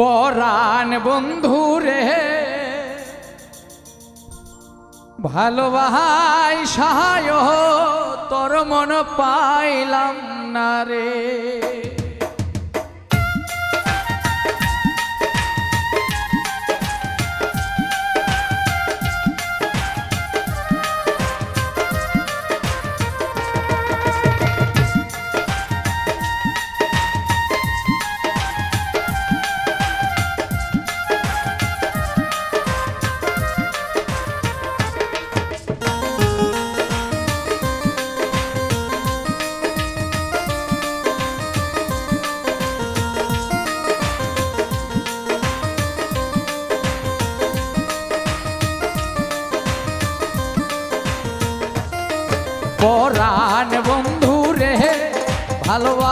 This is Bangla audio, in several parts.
পরাণ বন্ধু রে। ভালোবাহাই সহায় তোর মন পাইলাম না রে। পরাণ বন্ধুরে ভালোবাহাই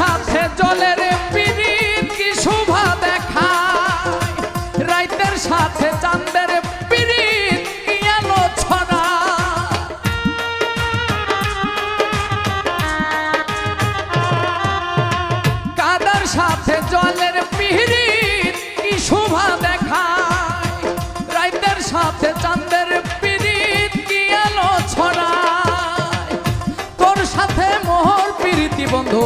সাথে জলের পিরিত কি শোভা দেখায়? রাইতের সাথে চাঁদের পিরিত কি আলোচনা কাদার সাথে জলের পিরিত কি শোভা দেখায়? রাইতের সাথে চাঁদের পিরিত কি আলোচনায় তোর সাথে মোহর প্রীতি বন্ধু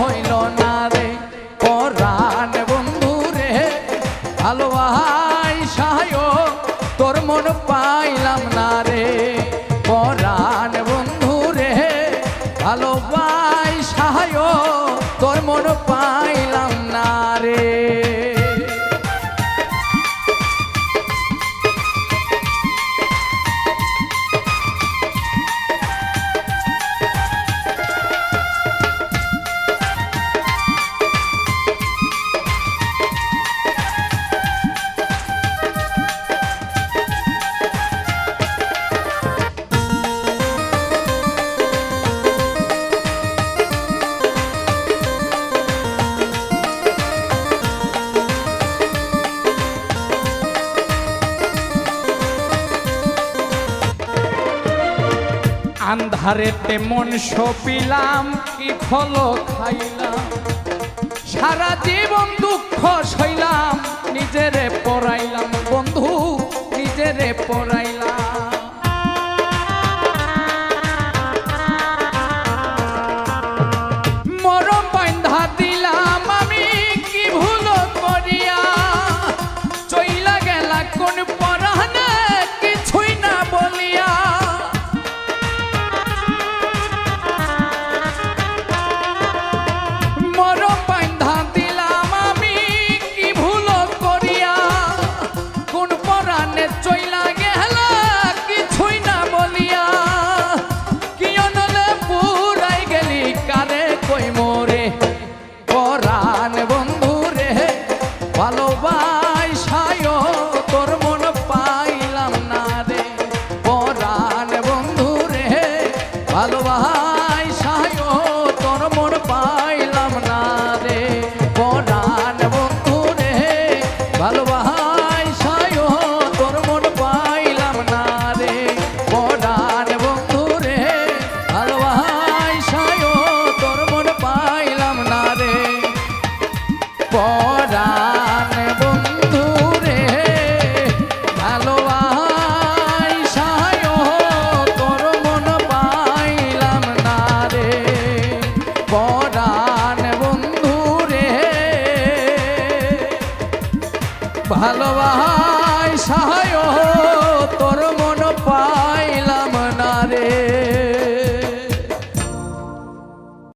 হইল না রে। পরাণ বন্ধু রে ভালোবাই সাহায় তোর মন পাইলাম না রে। পরাণ বন্ধু রে ভালোবাই আন্ধারেতে তেমন সপিলাম কি ফল খাইলাম? সারা জীবন দুঃখ সইলাম, নিজেরে পড়াইলাম বন্ধু, নিজেরে পড়াইলাম ভালোবাসায় তোর মন পাইলাম না রে। পরাণ বন্ধু রে ভালোবাসায় তোর মন পাইলাম না রে। পরাণ বন্ধু রে ভালোবাসায় তোর মন পাইলাম না রে। পরাণ বন্ধু রে ভালোবাসায় তোর মন পাইলাম না রে। পর সহায় তোর মো